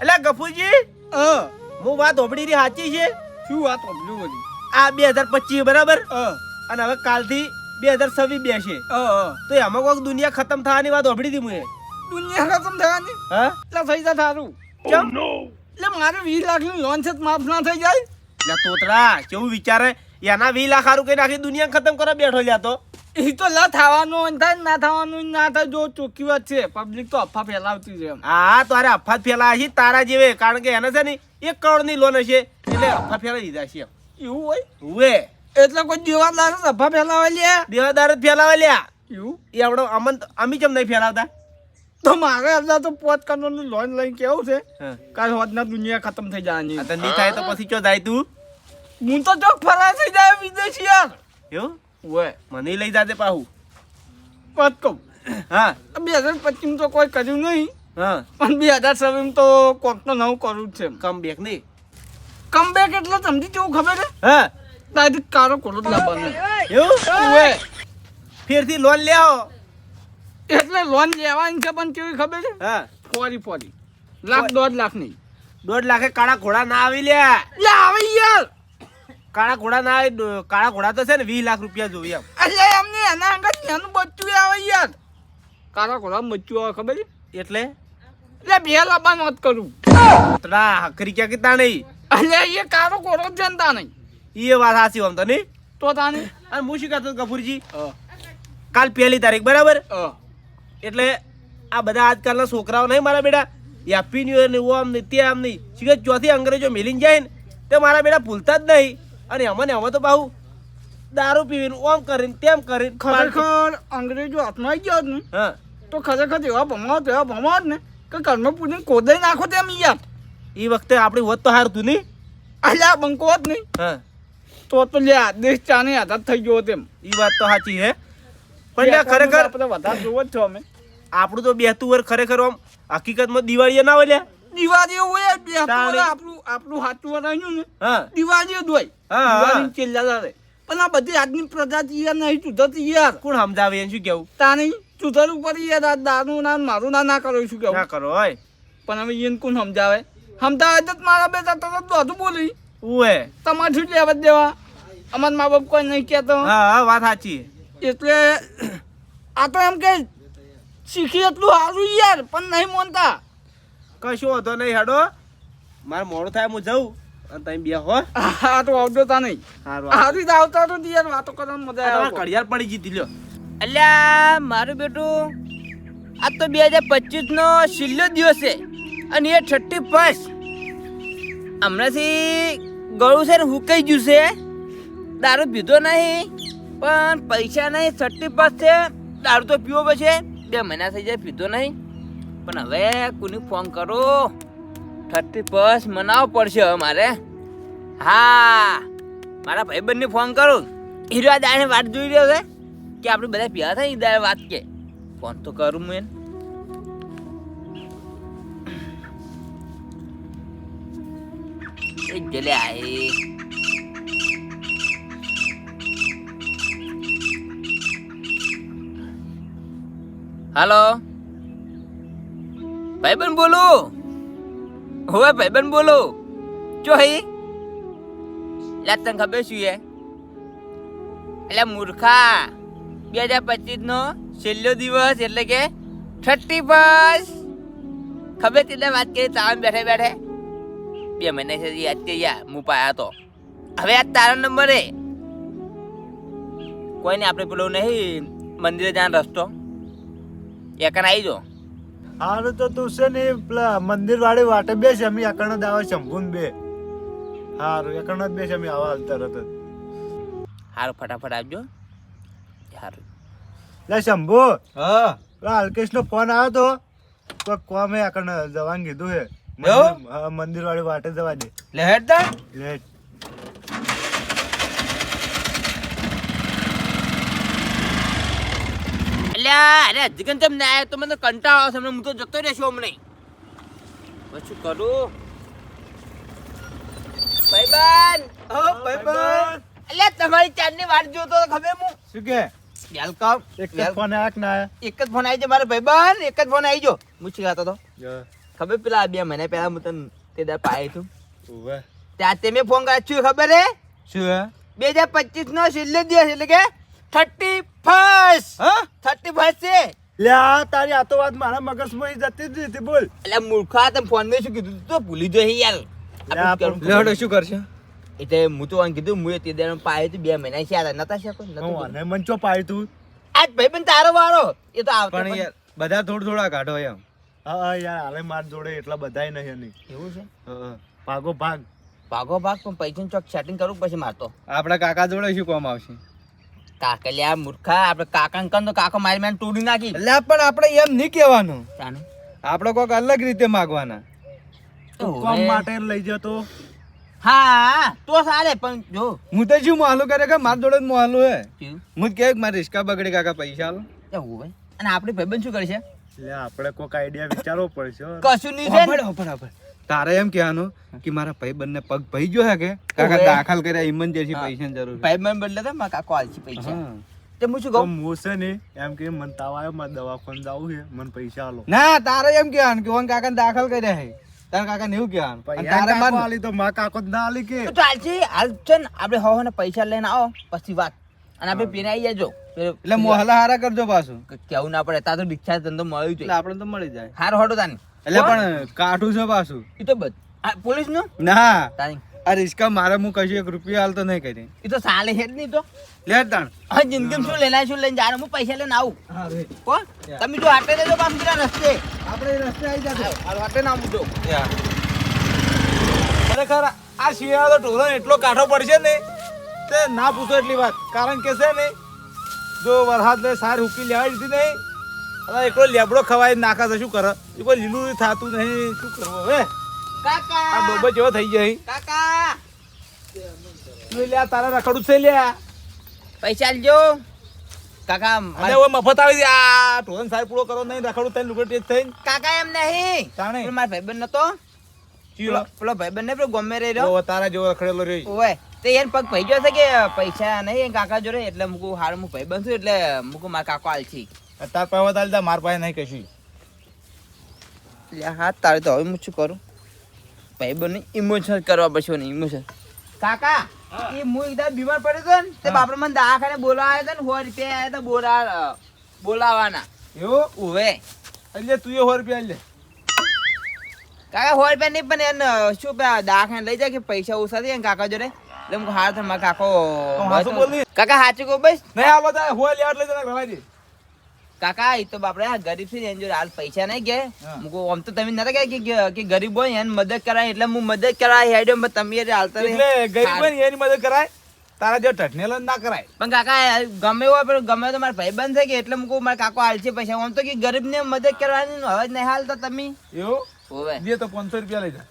એટલે ગફુજી હું. વાત ઓબડી ની સાચી છે? શું વાત ઓબલું બધી? આ બે હજાર પચીસ બરાબર? અને હવે કાલથી બે હજાર છવ્વીસ બેસે. તો એમાં કોઈક દુનિયા ખતમ થવાની વાત ઓબડી હતી મુએ. દુનિયા ખતમ થવાની? હા? એટલે થઈ જાય સારું ચમ? એટલે મારે વીસ લાખની લોન છે માફ ના થઈ જાય. લે તોતરા કેવું વિચારે? એના વી લાખ હારું કઈ નાખી દુનિયા ખતમ કરવા બેઠો લ્યા તો. એ તો લ થવાનું થાય ના થવાનું ના થાય જો ચોખ્ખી વાત છે. પબ્લિક તો અફવા ફેલાવતી છે હા તારે અફા ફેલાય છે તારા જેવે કારણ કે એને છે ને એક કરોડની લોન હશે. એટલે અફા ફેલાઈ દીધા છે એવું હોય? ઉવે એટલે કોઈ દેવાદાર જ અફવા ફેલાવે લે દેવાદાર જ ફેલાવે લ્યા. એવું? એ આપણો અમન અમી ચમ નહીં ફેલાવતા? તો મારે અંદર તો પોત કરોડની લોન લઈને કેવું છે. કાલ હોદના દુનિયા ખતમ થઈ જવાની. નહીં થાય તો પછી ચો જાય તું? હું તો ચોક ફરા થઈ જાય વિદેશી યાર. એવું? ઓય મને લઈ જાતે પાહુ. વાત કહું. હા. બે હજાર પચીસ તો કોઈ કર્યું નહીં. હા. પણ બે હજાર છવ્વીસ તો કોક તો નવું કરવું જ છે કમ બેક નહીં કમ બેક એટલે સમજી કેવું ખબર છે? હા. તારી કારો કોલો જ લાવવાનો. એવું? ઓય ફેરથી લોન લે આવો. એટલે લોન લેવાની છે પણ કેવી ખબર છે? હા. ફોરી ફોરી લાખ દોઢ લાખ નહીં. દોઢ લાખે કાળા ઘોડા ના આવી લે આવે યાર. કાળા ઘોડા ના કાળા ઘોડા તો છે ને વીસ લાખ રૂપિયા જોઈએ એટલે એમને એના આગળ એનું બચ્ચું આવે યાર? કાળા ઘોડા બચ્ચું આવે ખબર એટલે? એટલે બે લાવવાનું વાત કરું. તડા હકરી ક્યાં કીતા નહીં? એટલે એ કાળો જ જનતા નહીં. એ વાત સાચી આમ તો નહીં? તો નહીં અને હું શું કહેતો કપૂરજી? કાલ પહેલી તારીખ બરાબર? એટલે આ બધા આજકાલના છોકરાઓ નહીં મારા બેટા? હેપી ન્યુ ઇયર ને ઓ આમ નહીં તે આમ નહીં શીખે ચોથી અંગ્રેજો મિલીને જાય ને તે મારા બેટા ભૂલતા જ નહીં. અને અમને એમાં તો બહુ દારૂ પીવીને ઓમ કરીને તેમ કરીને ખરેખર અંગ્રેજો હાથમાં આવી ગયો ને હા. તો ખરેખર એવા ભમાવો તો એવા ભમાવો ને કે કર્મ પૂજન કોદાઈ નાખો તેમ યાર એ વખતે આપણી હોત તો હારતું નહીં. અલ્યા બંકો જ નહીં હા. તો તો લે દેશ ચાને આઝાદ થઈ ગયો તેમ એ વાત તો સાચી હે. પણ લે ખરેખર આપણે વધારે જોવો જ છો અમે. આપણું તો બેહતું વર ખરેખર આમ હકીકતમાં દિવાળીએ ના હોય લે દિવાળી હોય જ બે તાણી. આપણું આપણું હાથું આવ્યું ને હા. દિવાળી જ હોય. હા, ચેલ્લા રહે પણ આ બધી આજની પ્રજાતિ યાર નહીં સુધરતી યાર. કોણ સમજાવે શું કેવું? તાની સુધરવું પડી યાર આ ના મારું ના ના કરો શું ના કેવું કરો હોય. પણ હવે એને કોણ સમજાવે? સમજાવે તો મારા બેટા તરત બધું બોલી. ઉવે તમારે શું લેવા દેવા? અમારા મા બાપ કોઈ નહીં કહેતો. હા હા વાત સાચી. એટલે આ તો એમ કે શીખી એટલું સારું યાર પણ નહીં માનતા. કશું વાંધો નહીં હેડો. મારે મોડું થાય હું જઉં. તમે બે હો. આ તો નહીં સારું આ આવતા તો યાર વાતો કરવાની મજા આવે. ઘડિયાળ પડી જીતી લ્યો. અલ્યા મારું બેટું આ તો બે હજાર પચીસ નો છેલ્લો દિવસ છે અને એ ફર્સ્ટ હમણાંથી ગળું છે ને હુકાઈ ગયું છે. દારૂ પીધો નહીં પણ પૈસા નહીં છઠ્ઠી ફર્સ્ટ છે. દારૂ તો પીવો પછી બે મહિના થઈ જાય પીધો નહીં. પણ હવે કોને ફોન કરો. થર્ટી ફર્સ્ટ મનાવવો પડશે હવે મારે. હા, મારા ભાઈબંધને ફોન કરું. હીરો દાને વાત જોઈ રહ્યો છે કે આપણે બધા પ્યા થાય દાડે વાત કે ફોન તો કરું હું એને. એ જલે આય હાલો. ભાઈબંધ બોલો. હવે ભાઈબંધ બોલો. ચો હઈ. એટલે તને ખબર શું એ એટલે મૂર્ખા, બે હજાર પચીસ નો છેલ્લો દિવસ એટલે કે થર્ટી ફર્સ્ટ. ખબર એટલે વાત કરી તારા બેઠે બેઠે? બે મહિના સુધી યાદ કરી યાર હું પાયા તો હવે આ તારા નંબર કોઈને આપણે પેલો નહીં, મંદિરે જવાનો રસ્તો. એકન આવી જો. હારું તો તું છે ને પેલા મંદિર વાળી વાટે બેસ અમે એકણ જ આવે શંભુન બે. હારું એકણ જ બેસ અમે આવા તરત જ. હારું ફટાફટ આવજો સારું લે શંભુ હા. પેલા અલ્કેશ નો ફોન આવ્યો તો તો કોમે હે એકણ જવાનું કીધું હે? મંદિર- મંદિર વાળી વાટે જવા દે. લે હેડ તા? લે અલ્યા અરે હજી કેમ ના આવ્યો તો મને કંટાળો આવશે હું તો જતો રહેશું હમણાં. પછી કરું? ભાઈબાન ઓ ભાઈબાન અલ્યા તમારી ચાંદની વાટ જોતો ખબર હું. શું કે? વેલકમ એક જ ફોન આક ના એક જ ફોન આવી જાય મારે ભાઈબાન એક જ ફોન આવી જો હું શીખાતો તો ખબર પેલા બે મહિના પહેલા હું તને તે દર પાય તું. ત્યાં તે મેં ફોન કર્યો. છું ખબર હે? શું હે? બે હજાર પચીસ નો છેલ્લો દિવસ એટલે કે થર્ટી ફર્સ્ટ હા? થર્ટી ફર્સ્ટ છે. લે તારી આ તો વાત મારા મગજમાં જતી જ નથી બોલ. એટલે મૂર્ખા તમે ફોનમાં શું કીધું તું? તો ભૂલી જો યાર. લે આ આપણે પણ- કરું. શું કરશે? એટલે હું તો કીધું હું તે દર પાય તું બે મહિના છે નતા શકો? નતું કીધું. અને મંચો તું? આજ ભાઈ પણ તારો વારો. એ તો આવતો પણ પણ- યાર બધા થોડા થોડા કાઢો એમ. હા યાર હાલે માર જોડે એટલા બધાય નહીં નહીં એવું છે? હા, ભાગો ભાગ. ભાગો ભાગ પણ પૈસા ચોક સેટિંગ કરવું પછી મારતો આપણા કાકા જોડે શું કામ આવશે? કાકલિયા મૂર્ખા આપણે કાકા કન તો કાકો મારી મેં તોડી નાખી. એટલે પણ આપણે એમ નહીં કહેવાનું. આપણે કોઈક અલગ રીતે માગવાના. કોમ માટે લઈ જતો. હા તો સારે પણ જો. હું તો શું મોહલું કરે કે મારા જોડે જ મોહલું હે. હું કે મારે રિસ્કા બગડી કાકા પૈસા આલો. અને આપણે ભાઈબંધ શું કરશે? એટલે આપણે કોઈક આઈડિયા વિચારવો પડશે. કશું નહીં છે તારે એમ કહેવાનું કે મારા ભાઈ બંને પગ ભાઈ ગયો હે કે? કાકા દાખલ કર્યા ઇમરજન્સી પૈસા જરૂર ભાઈ બંને બદલે તો મારા કાકો આલસી પૈસા. તે હું શું કહું? મોસે ને એમ કે મન તાવ આવ્યો મારે દવાખાને જવું છે મને પૈસા આલો. ના તારે એમ કહેવાનું કે ઓન કાકા દાખલ કર્યા હે. તારા કાકા ને એવું કહેવાનું. તારે માર- આલી તો મા કાકો ના આલી કે. તો ચાલશે હાલ છે ને આપણે હો ને પૈસા લઈને આવો પછી વાત. અને આપણે પીને આવી જજો. એટલે મોહલા હારા કરજો પાછું. કેવું ના પડે તા તો દીક્ષા ધંધો મળ્યું એટલે છે આપણે તો મળી જાય. હાર હટો તાની. એટલે પણ કાઠું છે પાછું. એ તો બધ પોલીસનું? ના. આ રિસ્કા મારે હું કશું એક રૂપિયા હાલતો નહીં કરી. એ તો સાલે છે જ નહીં તો. લે તાણ. હા જિંદગી શું લેના શું લઈને જાણે? હું પૈસા લઈને આવું. હો તમે જો આટલે લેજો પાછું પેલા રસ્તે. આપણે રસ્તે આવી જશે. હાલ વાટે ના મૂકજો ખરેખર આ શિયાળો તો ઢોરણ એટલો કાઠો પડશે ને તે ના પૂછો એટલી વાત. કારણ કે છે ને જો વરસાદ સાર હુકી લેવા દીધી નહીં હવે એકલો લેબડો ખવાય નાખા છે શું કરે? એ કોઈ લીલું થતું નહીં. શું કરવું હવે? આ કાકા ડોબો જેવો થઈ જાય કાકા! તું લે આ તારા રખડું છે લ્યા પૈસા લેજો કાકા અને મારે- હવે મફત આવી આ ઢોરણ સાર પૂરો કરો નહીં રખડું થઈને લુગડો થઈને. કાકા એમ નહીં. તાણે. મારા ભાઈબંધ નતો? પેલો પેલો ભાઈબંધ ને પેલો ગમે રહી રહ્યો. તારા જેવો રખડેલો રહ્યો ઓય તે યાર પગ ભાઈ ગયો છે કે પૈસા નહીં? કાકા જોડે એટલે મૂકું હાર હું ભાઈબંધ છું એટલે મૂકું મારા કાકો આલછી તાર પાસે તાર માર પાસે નહીં કશું એટલે હા તારે તો હવે હું શું કરું? ભાઈબંધ ઇમોશનલ કરવા પડશે ને ઇમોશન કાકા એ હું એકદમ બીમાર પડ્યો હતો ને તે બાપડે મને દવાખાને બોલાવા આવ્યા હતા ને સો રૂપિયા આવ્યા હતા બોલા બોલાવાના. એવું? ઉવે. એટલે તું એ સો રૂપિયા લે. કાકા સો રૂપિયા નહીં પણ એને શું દવાખાને લઈ જાય કે પૈસા ઓછા થઈ ને કાકા જોડે? એટલે હું હાર મારા કાકો હાચું કાકા સાચું કહું બસ? નહીં આ તારે હોય લેવા લઈ જાય કાકા એ તો બાપડે ગરીબ છે એની જોડે હાલ પૈસા નહીં કે. હા. મુકો આમ તો તમે નતા કહે કે કે ગરીબ હોય એને મદદ કરાય એટલે હું મદદ કરાય હેડ્યો તમે હાલતા. એટલે ગરીબ હોય એની મદદ કરાય તારા જો ટટનેલ ના કરાય. પણ કાકા ગમે હોય પણ ગમે તો મારા ભાઈ બંધ છે કે એટલે મુકો મારા કાકો હાલ છે પૈસા. આમ તો કે ગરીબ ને મદદ કરવાની હવે જ નહીં હાલતા તમે. એવું? હોવે. લે તો પાંચસો રૂપિયા લઈ જા.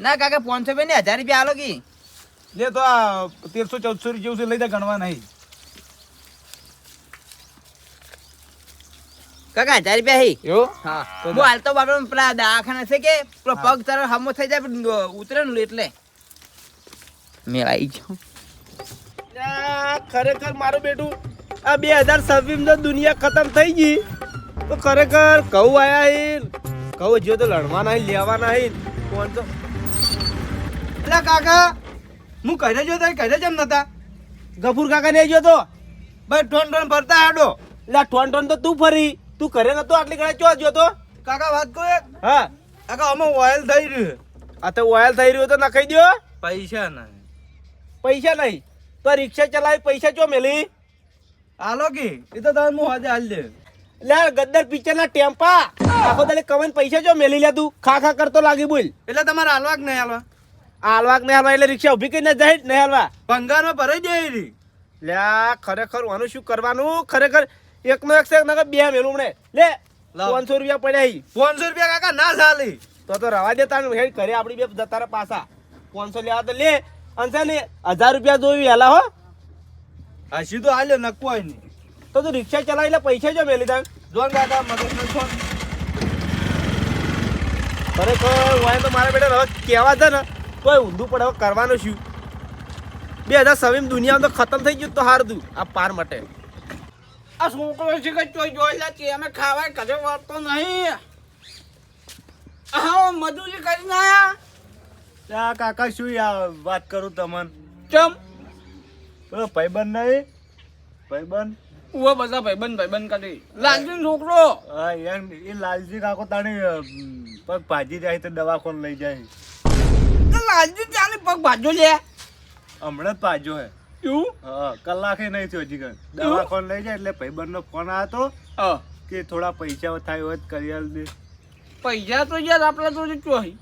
ના કાકા પાંચસો રૂપિયા ને હજાર રૂપિયા હાલો કે. લે તો આ તેરસો ચૌદસો રૂપિયા જેવું લઈ જા ગણવા નહીં. કાકા હજાર રૂપિયા હી. એવું? હા. હું હાલતો બાપડે પેલા દવાખાના છે કે પેલો પગ તારો હમો થઈ જાય ઉતરે ને એટલે. મેં આવી જાઉં. ખરેખર મારું બેટું આ બે હજાર છવ્વીસમાં દુનિયા ખતમ થઈ ગઈ. તો ખરેખર કહું આયા હે કહું જો તો લડવાના હે લેવાના હે. કોણ તો એટલે કાકા હું કહે જો તો ઘરે જેમ નતા? ગફુર કાકા ને જો તો ભાઈ ટોન ટોન ફરતા આડો. એટલે ટોન ટોન તો તું ફરી તું ઘરે નતો આટલી ઘણા ચો જો તો કાકા વાત કહું એક. હા. કાકા અમે ઓઇલ થઈ રહ્યું આ તો ઓઇલ થઈ રહ્યું તો નખાઈ દો પૈસા ના પૈસા નહીં. તો રિક્ષા ચલાવી પૈસા ચો મેલી? હાલો કે એ તો તમે હું આજે હાલ દે. લે ગદ્દર પિક્ચર ના ટેમ્પા. આખો દાડે કમાઈને પૈસા ચો મેલી લે તું? ખા ખા કરતો લાગી બોલ. એટલે તમારે હાલવા કે નહીં હાલવા? આલવાક નહીં હાલવા? એટલે રિક્ષા ઊભી કરીને જાય નહીં હાલવા. ભંગારમાં ભરાઈ જાય લે ખરેખર આનું શું કરવાનું? ખરેખર એકનો એક છે નકર બે મેલું મને લે. પાંચસો રૂપિયા પડ્યા ઈ. પાંચસો રૂપિયા કાકા ના ચાલી. તો તો રવા દે તાણ હેડ ઘરે આપડી બે તારા પાસા પાછા. પાંચસો લેવા તો લે. અને છે ને હજાર રૂપિયા જોઈ હેલા હો. હા સીધો હાલ્યો નક્કો હોય નહીં તો તું રિક્ષા ચલાવી એટલે પૈસા જો મેલી તાણ. જોન દાદા મદદ છો. ખરેખર હોય તો મારા બેટા હવે કહેવા છે ને કોઈ ઊંધું પડે હવે કરવાનું શું બે હજાર સવીમ દુનિયામાં તો ખતમ થઈ ગયું તો હાર દઉં આ પાર માટે. આ છોકરો છે કે ચોઈ જોયેલા છે અમે ખાવા કਦੇ વાળતો નહીં. હા મજૂરી કરીને આયા ત્યાં કાકા શું આ વાત કરું તમને? ચમ. પેલો ભાઈબંધ નહીં? ભાઈબંધ? ઉવા બધા ભાઈબંધ ભાઈબંધ કરી. લાલજી છોકરો. હા એમ એ લાલજી કાકો તાણી પગ ભાજી જાય તો દવાખાને લઈ જાય લાલજી ત્યાંની પગ ભાજો લે? હમણાં જ ભાજો હે. એવું? હા કલાકે નહીં થયો હજી કણ દવાખાને લઈ જાય એટલે ભાઈબંધનો ફોન આવ્યો હતો કે થોડા પૈસા થાય હોય તો કરી આલ દે. પૈસા તો યાર આપણા તો ચોહી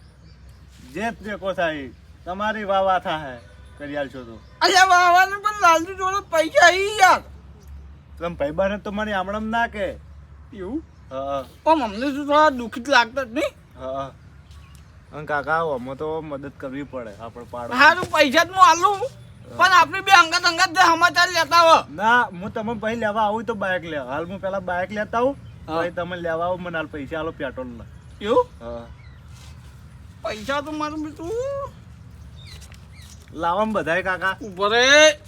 જે દેખો થાય તમારી વાવા થાય કરી છો તો. અલ્યા વાવાને પણ લાલજી જોડે પૈસા આવી યાર. તમે ભાઈબંધ તો મને હમણાં ના કે. એવું? હા. પણ અમને શું થોડા દુઃખિત લાગતા જ નહીં. હા. કાકા અમે તો મદદ કરવી પડે આપણે પાડો. તો પૈસા જ હું આલું. પણ આપણે બે અંગત અંગત જે સમાચાર લેતા હો. ના હું તમે ભાઈ લેવા આવું તો બાઇક લે. હાલ હું પેલા બાઇક લેતા આવું. પછી તમે લેવા આવો મને હાલ પૈસા આલો પેટ્રોલ ના એવું? પૈસા તો મારું બીજું લાવવામાં બધાય કાકા. ઊભો રે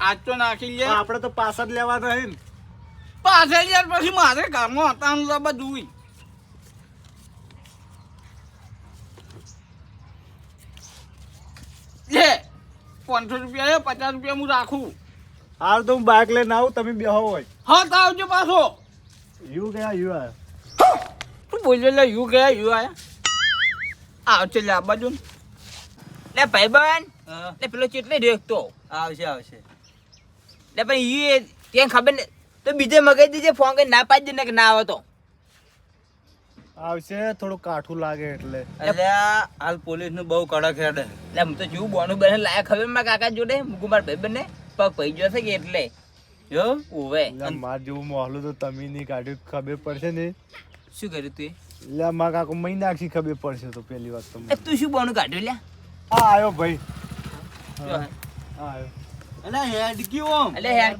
આજ તો નાખી લે. આપણે તો પાછા જ લેવાના હે ને. પાછળ યાર પછી મારે ઘરમાં હતા બધું લે. પાંચસો રૂપિયા પચાસ રૂપિયા હું રાખું. હાલ તો હું બાઇક લઈને આવું તમે બેહો હોય. હા તો આવજો પાછો. યુ ગયા યુ આયા. તું બોલ્યો લે યુ ગયા યુ આયા? આવશે લે આ બાજુ લે ભાઈબંધ લે પેલો ચેટલે દેખતો. આવશે આવશે. લે પણ એ ત્યાં ખબર ને તો બીજે મગાઈ દેજે ફોન કરી ના પાડી દે ને કે ના આવે તો. આવશે થોડું કાઠું લાગે એટલે. એટલે હાલ પોલીસનું બહુ કડક હેડે. એટલે હું તો જીવ બોનું બને લાયક ખબર મારા કાકા જોડે મુકુમાર ભાઈ બને પગ પઈ જશે કે એટલે? જો ઓવે માર જેવું મોહલું તો તમે નહીં કાઢ્યું ખબર પડશે ને? શું કર્યું તું એટલે મારા કાકો મહી નાખી ખબર પડશે તો પેલી વાત તો તું શું બોનું કાઢ્યું લે આ આવ્યો ભાઈ. શું હે? આ આવ્યો અલ્યા હેડ ગયો બગડી યાર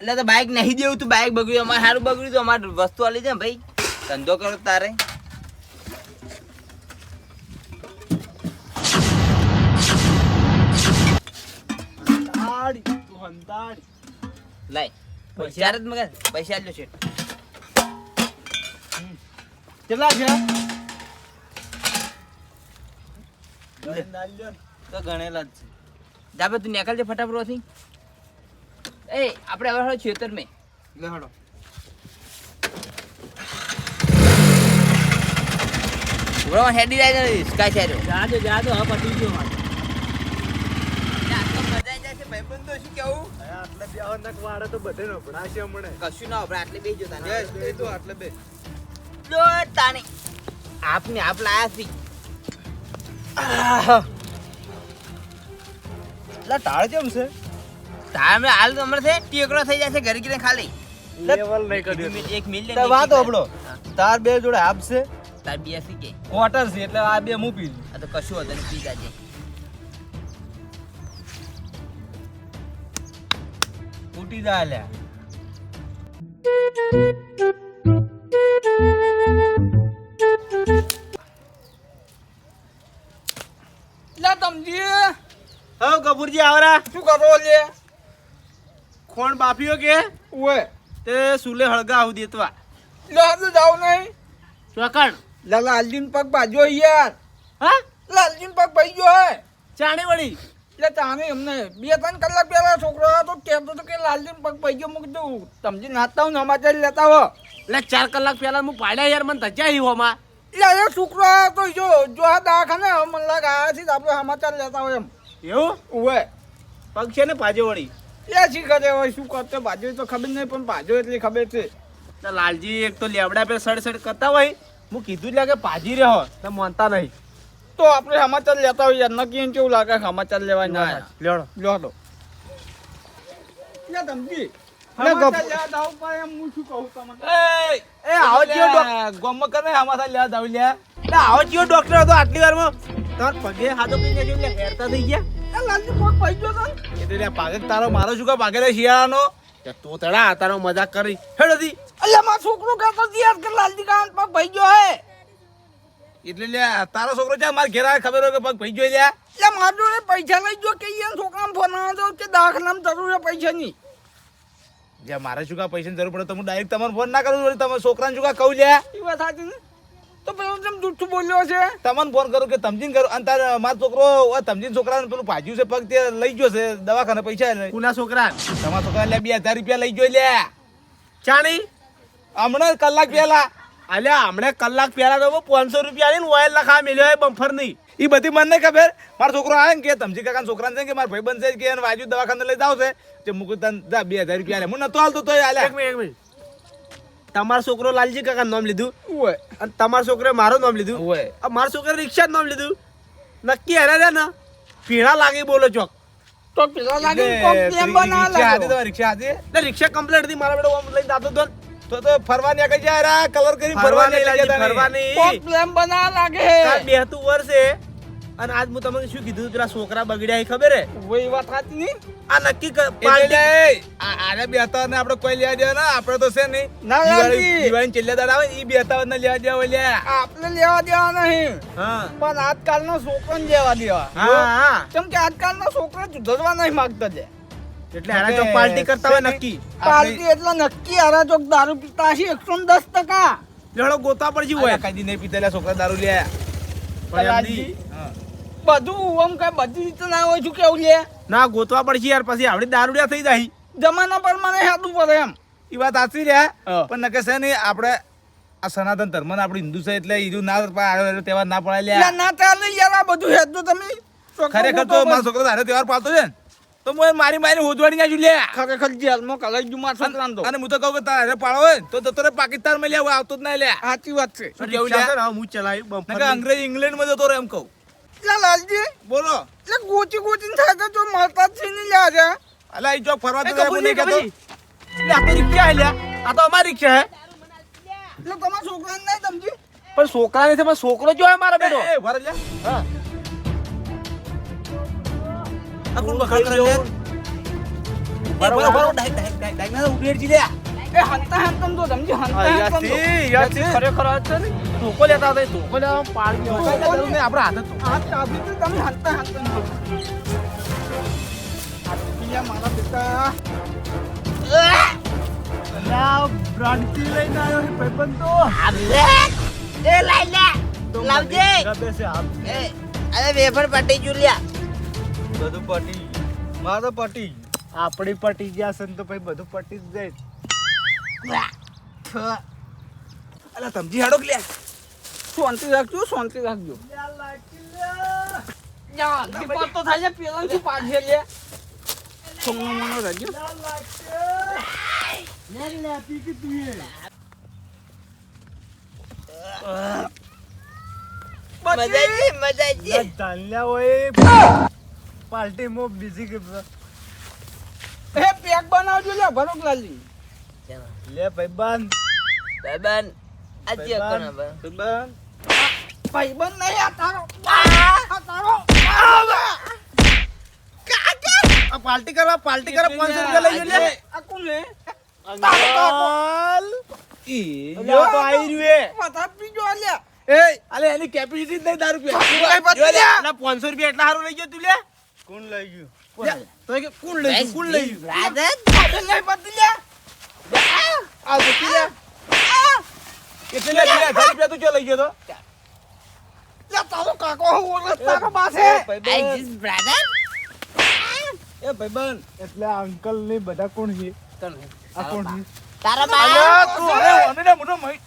એટલે તો બાઈક નહીં દેવું તું બાઈક બગડ્યું અમારે સારું બગડ્યું તો અમારે વસ્તુ આલી દે ને ભાઈ. ધંધો કરો તારે. લાય પૈસા જ મગર પૈસા આલ્યો છે કેટલા છે. તો ગણેલા જ છે. જાબે તું નીકળજે ફટાફટ એ આપણે હવે ખેતર મેં લે હડો ઉભરો હેડી જાય ને સ્કાય ચાર્યો જાજો જાજો હા પટી ગયો મારે. ભાઈબંધો શું કેવું? આટલે બે નક વાળે તો બધે નભળાશે હમણે. કશું ના આપણે આટલે બેસી જતા બેસ બે તો આટલે બે તાણી. આપને આપ લાયા છી. એટલે ટાળ કેમ છે? તારે હાલ તો હમણાં છે ટેકરો થઈ જશે ઘરે ઘરે ખાલી. લેવલ નહીં કર્યું. એક તાર વાત હોભળો તાર બે જોડે હાફ છે બે સી કે. ક્વાર્ટર છે એટલે આ બે હું પી આ તો કશું હતું પી જાજે ફૂટી જાય લ્યા. તમજી. હા કપૂરજી આવરા. શું કરો લે? ખોણ બાફીઓ કે? ઓય. તે સુલે હળગા આવું દેતવા. લે તો જાવ નહીં. ચોકણ લાલજીન પગ બાજો યાર. હા? લાલજીન પગ ભાઈ ગયો હે ચાણે વળી? એટલે તાને એમને બે ત્રણ કલાક પહેલા છોકરો હતો કહેતો હતો કે લાલજીન પગ ભાઈ ગયો મૂકી દઉં. તમને નાતા હું સમાચાર લેતા હો. એટલે ચાર કલાક પહેલા હું પાડ્યા યાર મને ધજા આવ્યો હોમાં. એટલે એ છોકરો તો જો જો આ દવાખાને મને લાગે આથી આપણે સમાચાર લેતા હોય એમ. એવું? ઉવે. પગ છે ને પાજો વળી. એ શી કરે હોય શું કરતો? ભાજો તો ખબર નહીં પણ ભાજો એટલી ખબર છે. લાલજી એક તો લેવડા પે સડ સડ કરતા હોય. હું કીધું જ લાગે પાજી રહ્યો તો માનતા નહીં. તો આપણે સમાચાર લેતા હોઈએ. યાર નક્કી કેવું લાગે સમાચાર લેવા ના લેડો લો લો લે તમજી લે ગપ. સમાચાર યાદ આવું પણ એમ હું શું કહું તમને? એ આવો ચિયો ડોક્ટર ગોમમાં કરે આમાં લ્યા દાવ લ્યા એટલે તારો મારો શું ભાગે શિયાળાનો. તું તડા તારો મજાક કરી. હેડો અલ્યા મારો છોકરો કહેતો હતો યાર કે લાલજી કાન. પગ ભાઈ ગયો હે. એટલે લે તારો છોકરો છે મારા ઘેર ખબર હોય કે પગ ભાઈ ગયો લ્યા એટલે મારા જોડે પૈસા લઈ ગયો કે એમ છોકરાને ફોન આવ્યો કે દાખલામાં જરૂર છે પૈસાની. જ્યાં મારે શું કા પૈસાની જરૂર પડે? તો હું ડાયરેક્ટ તમારો ફોન ના કરું તમે છોકરાને શું કા કહું લ્યા એ વાત સાચી ને? તો પેલો તમે જૂઠું બોલ્યો છે. તમને ફોન કરું કે તમજીન કરું? અને તારે મારો છોકરો તમજીન છોકરાને પેલું ભાજ્યું છે પગ તે લઈ ગયો છે દવાખાને પૈસા લઈ. કુના છોકરા? તમારા છોકરા લે બે હજાર રૂપિયા લઈ ગયો લે. ચાણી? હમણાં કલાક પહેલા અલ્યા હમણે કલાક પહેલા તો પાંચસો રૂપિયા આલીને ઓઇલ લખા મેલ્યો હોય બમ્ફર નહીં એ બધી મને નહીં ખબર. મારો છોકરો આવે ને કે તમજી કાકા છોકરાને છે કે મારા ભાઈ બનશે કે એને વાજુ દવાખાને લઈ જાવ છે તે મૂકું તને બે હજાર રૂપિયા લે. હું નતો હાલતો તો એક આલ્યા તમારો છોકરો લાલજી કાકા નામ લીધું? હોય અને તમારો છોકરે મારું નામ લીધું? હોય મારો છોકરે રિક્ષા નામ લીધું? નક્કી હરે છે ને? પીણા લાગી બોલો ચોક. તો પીણા લાગી રિક્ષા હતી રિક્ષા કમ્પ્લીટ હતી મારા બેટા લઈને જાતો હતો. તો તો ફરવા આગળ જાય રા કલર કરી ફરવાની ફરવા નહીં નહીં લાલજી, ફરવા પ્લેન બના લાગે બે હતું વર્ષે અને આજ હું તમને શું કીધું પેલા છોકરા બગડ્યા એ ખબર હે? ઓય વાત સાચી ની આ નક્કી પાર્ટી આને બે હતા ને આપણે કોઈ લેવા દેવા ના આપણે તો છે નહીં. ના, લાલજી. દિવાળી ચેલ્લા દાડા આવે ને ઈ બેતા ને લેવા દેવા ઓલ્યા. આપણે લેવા દેવા નહીં. હા. પણ આજકાલના છોકરો લેવા દેવા. હા હા. કેમ કે આજકાલના છોકરો જુદવા નહીં માંગતો છે એટલે હારા ચોક પાર્ટી કરતા હોય નક્કી. પાર્ટી એટલે નક્કી ચોક દારૂ પીતા હશે એકસો ને દસ ટકા. લેડો ગોતા પડશે હોય. હોય કદી નહીં પીતેલા છોકરા દારૂ લે. બધું આમ કઈ બધી રીતે ના હોય છું કેવું લે? ના ગોતવા પડશે યાર પછી આવડી દારૂડિયા થઈ જાય. જમાના પ્રમાણે હેડવું પડે એમ. ઈ વાત સાચી રે. પણ નકે છે ને આપણે આ સનાતન ધર્મ ને આપણે હિન્દુ છે એટલે ઈજુ ના પાડે તહેવાર ના પડાય લે ના ચાલે યાર આ બધું હેડજો તમે. ખરેખર તો મારો છોકરો તારે તહેવાર પાડતો છે ને. તો હું મારી મારી હોજવાડી નાખ્યું લે ખરેખર જેલમાં કલાઈ જુ મારા સંતરાન તો. અને હું તો કહું કે તારે પાળો હોય ને તો જતો પાકિસ્તાનમાં લેવા આવતો જ ના લે સાચી વાત છે. શું કેવું લે? છે ને, હું ચલાવી બમ્પર નકે અંગ્રેજ ઇંગ્લેન્ડમાં જતો રહે એમ કહું. લે લાલજી. બોલો. એટલે ગોચી ગોચી થાય તો જો મળતા જ છે ને લે આજે અલા ઈ જો ફરવા તો નહીં કહેતો. લે, આ તો રિક્ષા લે લ્યા. આ તો અમારી રિક્ષા હે. એટલે તમારા છોકરાને નહીં સમજી? પણ છોકરા નથી પણ છોકરો જો મારા મારો બેટો. એ ભરે લે હા. આ કોણ બખાડ કરે લે બરોબર. બરોબર ડાઈક ડાઈક ડાઈક ડાઈક ના ઉડેડ જી લે. એ હંતા હંતમ તો સમજી હંતા હંતમ તો. યાથી ખરેખર આ છે ને? ધોકો લેતા હતા ધોકો લેવા પાડી જરૂર નહીં આપણે હાથ તો આ ચાબી તો તમે હંતા હંતમ તો મારા બેટા. અલા, બ્રાન્ટી લઈને આવ્યો છે ભાઈબંધ. તો. એ લાઈ લે. લાવજે. અરે વેફર પટી જુલિયા બધું પટી. મારે પટી ગયું. આપણી પટી ગયા છે ને તો ભાઈ બધું પટી જ જાય. અલા તમજી હાડો કે શાંતિ રાખજો શાંતિ રાખજો. યા તો થાય છે પેલા શું પાછે લે. સોનો મોનો રાખજો મજા આવી મજા આવી ચાલ્યા હોય મો બીજી કે એ પેક બનાવજો લે ભરોક લાલી. લે ભાઈબંધ ભાઈબંધ આજે કોના ભાઈબંધ ભાઈબંધ નહીં આ તારો. આ? તારો. આ પાર્ટી કરવા પાર્ટી કરવા પાંચસો રૂપિયા લઈ ગયો લે. આ કોણ લે? અંકલ ઈ અલ્યા, આ તો આઈ રહ્યો. પતા પીજો લે એ અલે એની કેપેસિટી જ નહીં દારૂ પીવા કઈ ના પાંચસો રૂપિયા એટલા સારું લઈ ગયો તું લે. કોણ લઈ ગયું તો કે કોણ લઈ ગયું કોણ લઈ ગયું બ્રાધર આપણે નહીં પતી આ જોતી લે કેટલે લે બે હજાર રૂપિયા તું ચો લઈ ગયો તો લે તારો કાકો હું તારો પાસે આઈ જીસ બ્રાધર એ ભાઈબંધ એટલે અંકલ ને બધા કોણ છે આ કોણ છે તારા બા તું અરે ઓને મોટો મહી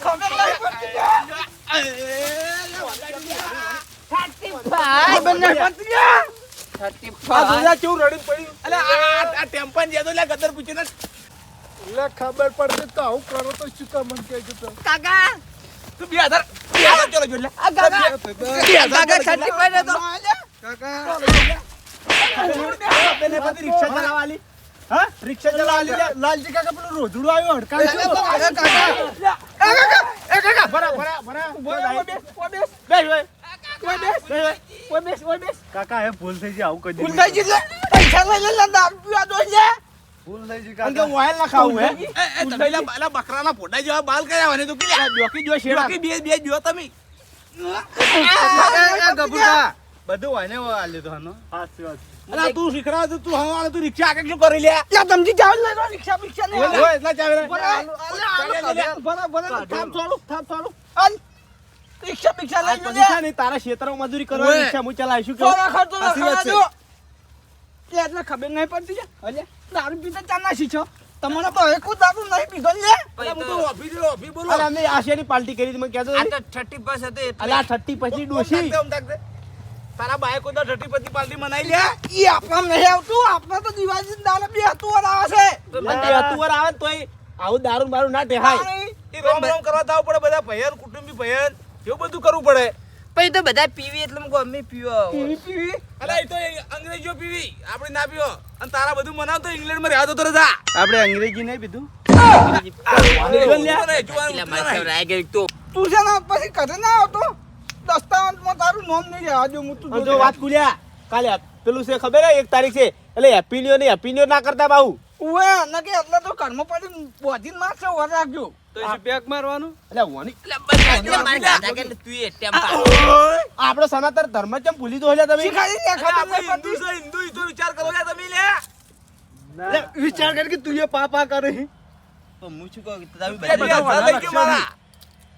ખબર ખબર પડશે તો આવું કરો તો શું કામ કહેજો તો. કાકા. તું બે હજાર બે હજાર ચલો જો કાકા. કાકા. છઠ્ઠી તો રિક્ષા ચલાવાલી હા? રિક્ષા ચલાવાલી લાલજી કાકા પેલું રોજડું આવ્યું છે ભરા ભરા ભરા. બેસ કાકા એ ભૂલ થઈ ગઈ આવું કદી ભૂલ થઈ ગઈ પૈસા લઈ લે લંદા પીવા દો લે ભૂલ થઈ ગઈ કાકા મોબાઈલ ના ખાવું હે એ એ તમે લા બાલા બકરાના ફોડા જેવા બાલ કર્યા ને તું કે ડોકી જો શેડા બાકી બે બે જો તમે ગભુકા બધું હોય ને આ લીધો હનો સાચી વાત અલા તું શીખડાવ તો તું હવે તું રિક્ષા આગળ શું કરી લે તમજી જાવ લે રિક્ષા ઓય એટલા બોલો, થાપ થોડું, થાપ થોડું. રિક્ષા બિક્ષા લઈ જજે. ને તારા ક્ષેત્રમાં મજૂરી કરવા રિક્ષા હું ચલાવીશું થોડા ખર્ચો સાચી વાત લખાવા દો. લે, એટલે ખબર નહીં પડતી અલે, દારૂ પીતા ચા ના શીખો તમારે ભાઈ કોઈ દારૂ નહીં પીધો લે. હું તો ઓફી જો ઓફી બોલો. અરે અમે આશિયાની પાર્ટી કરી હતી, મને આ તો થર્ટી બસ હતો એટલે અલા થર્ટી પછી ડોશી. તારા બાએ કોઈ તો પાર્ટી મનાઈ લે? ઈ આપણા નહીં આવતું. આપણે તો દિવાળી દારૂ બે હતું વાર આવે છે. બે હતુવાર આવે તોય આવું દારૂ બારું ના ટેહાય. એ રોમ રોમ કરવા જાવ પડે બધા ભયન કુટુંબી ભયન એવું બધું કરવું પડે? પછી તો બધા પીવી એટલે મુકો અમે પીવો પીવી પીવી? અલા એ તો અંગ્રેજીઓ પીવી. આપણે ના પીવો અને તારા બધું મનાવતો ઇંગ્લેન્ડમાં રહ્યા તો તરત આપણે અંગ્રેજી નહીં પીધું? તો. છે ને પછી ઘરે ના આવતો? દસ્તાવેજમાં તારું નામ નહીં રહેવા હું તું જો વાત ખુલ્યા. કાલે પેલું છે ખબર હે એક તારીખ છે. એટલે હેપી ન્યુ ને હેપી ન્યુ ના કરતા બાહુ. ઉવે ન એટલે તો ઘરમાં પડી બોધીને મારશે વર રાખજો. એટલે વોની એટલે બધા એટલે મારે દાદા કે તું એ ટેમ્પા આપણો સનાતન ધર્મ કેમ ભૂલી દો તમે? શીખાડી લે આપણે હિન્દુ છે હિન્દુ તો વિચાર કરો લે તમે લે. વિચાર કર કે તું એ પાપા કરે તો હું શું કહું તમે બધા લઈ ગયો મારા.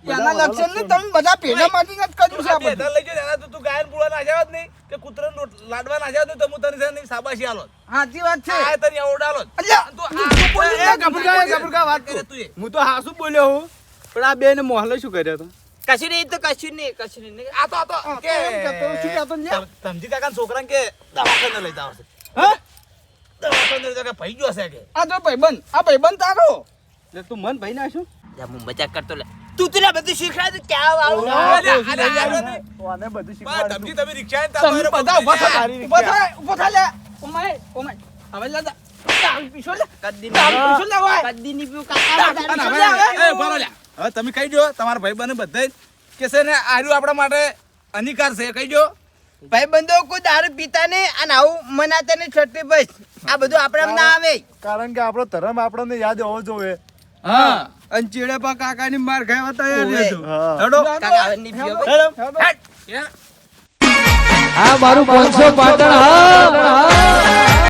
એના લક્ષણ ને તમે બધા ભેગા માંથી જ કર્યું છે આપણે લઈ ગયો એના તો તું ગાયન પૂળા ના જાવત નહીં. કે કૂતરાને રોટ- લાડવા ના જાવત નહીં તો હું તને છે સાબાશી આલો. સાચી વાત છે. આ તને ઓડાલો. અલ્યા, તું તું આ- શું બોલી ગભરગા વાત કરે. તું હું તો હાસુ બોલ્યો હું. પણ આ બેન મોહલે શું કર્યો હતો? કશું નહીં તો કશું નહીં કશું નહીં. આ તો આ તો કે તો શું કહેતો ને? સમજી કાકા છોકરા છોકરાને કે દવાખાને લઈ જાવ છે. હા? દવાખાને લઈ જાવ કે ભાઈ ગયો છે કે? આ જો ભાઈબંધ આ ભાઈબંધ તારો. એટલે તું મન ભાઈ નાશું જા હું મજાક કરતો લે. તું તને બધું શીખડાય તો ક્યાં આવું. આને બધું શીખવાડું તમે રિક્ષા ને તમે બધા ઊભા થા ઊભા થા ઊભા થા લે. ઓમાય ઓમાય હવે લે જા. હવે, તમે કહી દો તમારા ભાઈ બધાય કે છે ને આર્યું આપણા માટે અનિકાર છે કહી દો ભાઈ બંધો કોઈ દારૂ પીતા નહીં અને આવું મનાતા નહીં છઠ્ઠી બસ. આ બધું આપણે ના આવે. કારણ કે આપણો ધર્મ આપણને યાદ હોવો જોઈએ. હા. અને ચેડેપા કાકાની માર ખાવા તૈયાર. રહેજો. યાર. આ મારું પાંચસો પાટણ હા